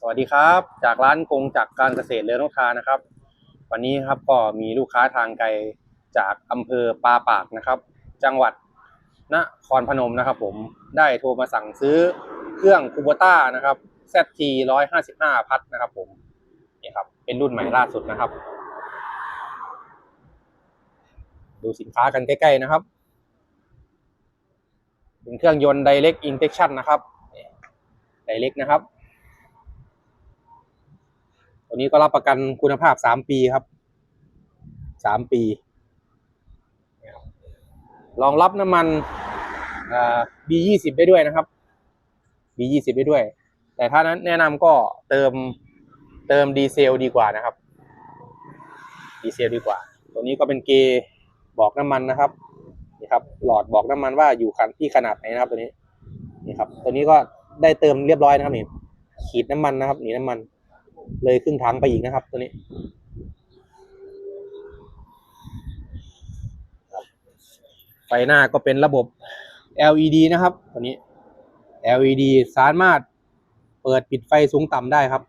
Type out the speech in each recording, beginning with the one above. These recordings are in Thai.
สวัสดีครับ จากร้านกงจากการเกษตรเรือนกทานะครับ วันนี้ครับก็มีลูกค้าทางไกลจากอำเภอปาปากนะครับ จังหวัดนครพนมนะครับ ผมได้โทรมาสั่งซื้อเครื่องคูโบต้านะครับ ZT 155 พัดนะครับ ผมนี่ครับเป็นรุ่นใหม่ล่าสุดนะครับ ดูสินค้ากันใกล้ ๆนะครับเป็นเครื่องยนต์ Direct Injection นะครับ Direct นะครับ ตัวนี้ก็รับประกันคุณภาพสามปีครับ สามปี รองรับน้ำมันอ่า B20 ได้ด้วยนะครับ B20 ได้ด้วย แต่ถ้านั้นแนะนำก็เติมเติมดีเซลดีกว่านะครับ ดีเซลดีกว่า ตัวนี้ก็เป็นเกย์บอกน้ำมันนะครับ นี่ครับ หลอดบอกน้ำมันว่าอยู่คันที่ขนาดไหนนะครับ ตัวนี้ นี่ครับ ตัวนี้ก็ได้เติมเรียบร้อยนะครับนี่ขีดน้ำมันนะครับ นี่น้ำมัน เลยครึ่งถังไปอีกนะครับ ตัวนี้ไฟหน้าก็เป็นระบบ LED นะครับ ตัวนี้ LED สามารถเปิดปิดไฟสูงต่ำได้ครับ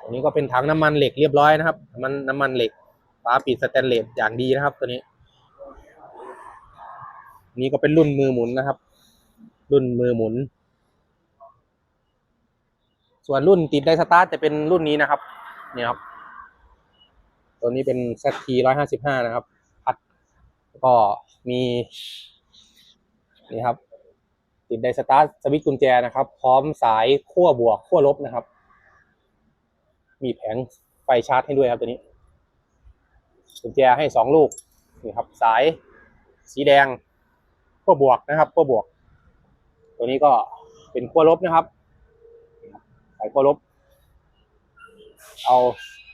ตัวนี้ก็เป็นถังน้ำมันเหล็กเรียบร้อยนะครับน้ำมันน้ำมันเหล็กฝาปิดสแตนเลสอย่างดีนะครับ ตัวนี้นี่ก็เป็นรุ่นมือหมุนนะครับ รุ่นมือหมุน ส่วนรุ่นติดไดสตาร์ทจะเป็นรุ่นนี้นะครับนี่ครับ ตัวนี้เป็น ZT 155 นะครับพัดแล้วก็มีนี่ครับ ติดไดสตาร์ทสวิตช์กุญแจนะครับ พร้อมสายขั้วบวกขั้วลบนะครับ มีแผงไฟชาร์จให้ด้วยครับตัวนี้ กุญแจให้สองลูกนี่ครับ สายสีแดงขั้วบวกนะครับขั้วบวก ตัวนี้ก็เป็นขั้วลบนะครับ สายขั้วลบ เอา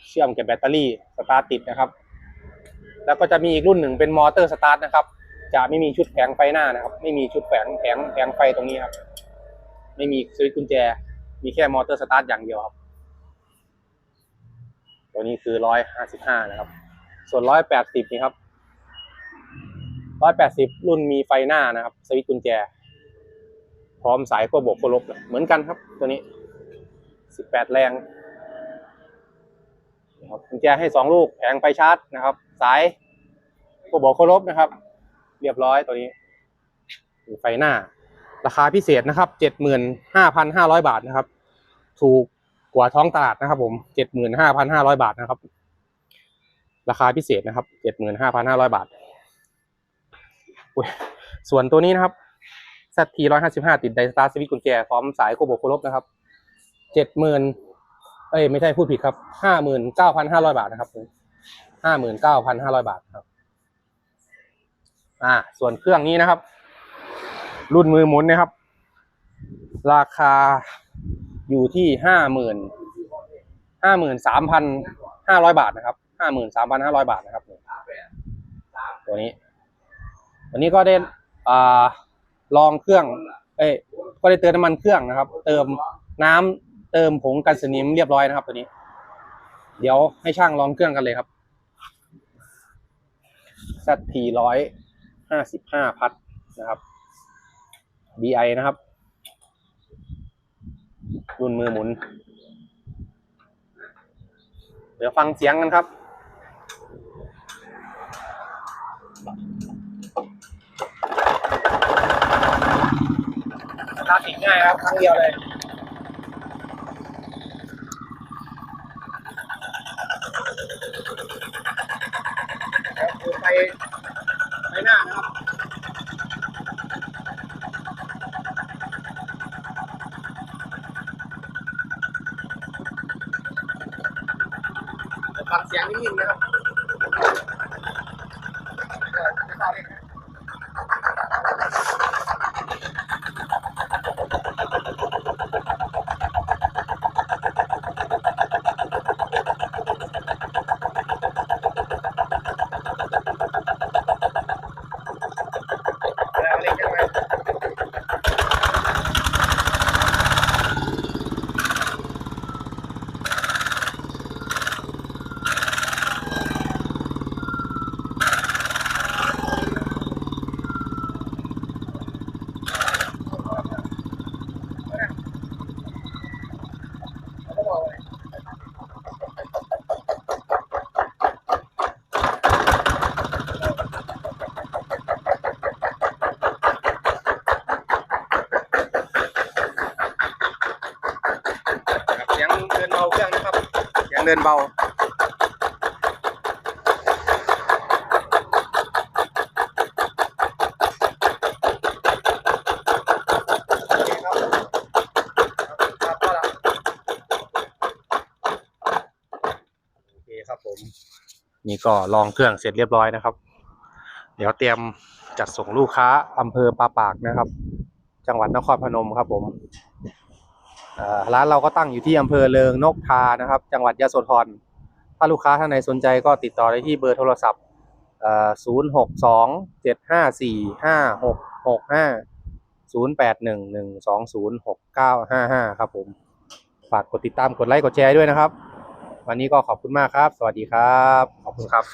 เชื่อมกับแบตเตอรี่สตาร์ทติดนะครับ แล้วก็จะมีอีกรุ่นหนึ่งเป็นมอเตอร์สตาร์ทนะครับ จะไม่มีชุดแผงไฟหน้านะครับ ไม่มีชุดแผงแผงแผงไฟตรงนี้ครับ ไม่มีสวิตช์กุญแจ มีแค่มอเตอร์สตาร์ทอย่างเดียวครับ ตัวนี้คือร้อยห้าสิบห้านะครับ ส่วนร้อยแปดสิบนี่ครับร้อยแปดสิบรุ่นมีไฟหน้านะครับ สวิตช์กุญแจ พร้อมสายขั้วบวกขั้วลบเหมือนกันครับตัวนี้ สิบแปดแรงนะครับกุญแจให้สองลูกแผงไฟชาร์จนะครับ สายขั้วบวกขั้วลบนะครับ เรียบร้อยตัวนี้ไฟหน้า ราคาพิเศษนะครับเจ็ดหมื่นห้าพันห้าร้อยบาทนะครับ ถูกกว่าท้องตลาดนะครับ ผมเจ็ดหมื่นห้าพันห้าร้อยบาทนะครับ ราคาพิเศษนะครับเจ็ดหมื่นห้าพันห้าร้อยบาทส่วนตัวนี้นะครับ ZT ร้อยห้าสิบห้าติดไดสตาร์สวิตช์กุญแจพร้อมสายโคบโคลบนะครับ เจ็ดหมื่นเอ้ยไม่ใช่พูดผิดครับห้าหมื่นเก้าพันห้าร้อยบาทนะครับห้าหมื่นเก้าพันห้าร้อยบาทครับ อ่า ส่วนเครื่องนี้นะครับ รุ่นมือหมุนนะครับ ราคาอยู่ที่ห้าหมื่นห้าหมื่นสามพันห้าร้อยบาทนะครับห้าหมื่นสามพันห้าร้อยบาทนะครับตัวนี้ วันนี้ก็ได้อ่าลองเครื่อง เอ้ยก็ได้เติมน้ำมันเครื่องนะครับ เติมน้ำเติมผงกันสนิมเรียบร้อยนะครับตัวนี้ เดี๋ยวให้ช่างลองเครื่องกันเลยครับ ZT ร้อยห้าสิบห้าพัดนะครับ DI นะครับ รุ่นมือหมุน เดี๋ยวฟังเสียงกันครับสตาร์ทติง่ายครับครั้งเดียวเลยแล้วคือไปไปหน้านะครับ ฟังเสียงนิ่งๆนะครับไม่ต้องเล่นนะเอาเล่นกันไหม เดินเบา โอเคครับผม นี่ก็ลองเครื่องเสร็จเรียบร้อยนะครับ เดี๋ยวเตรียมจัดส่งลูกค้าอำเภอปาปากนะครับ จังหวัดนครพนมครับผมเอ่อ ร้านเราก็ตั้งอยู่ที่อำเภอเริงนกทานะครับ จังหวัดยะโสธรถ้าลูกค้าท่านไหนสนใจก็ติดต่อได้ที่เบอร์โทรศัพท์ศูนย์หกสองเจ็ดห้าสี่ห้าหกหกห้าศูนย์แปดหนึ่งหนึ่งสองศูนย์หกเก้าห้าห้าครับผม ฝากกดติดตามกดไลค์กดแชร์ด้วยนะครับ วันนี้ก็ขอบคุณมากครับ สวัสดีครับ ขอบคุณครับ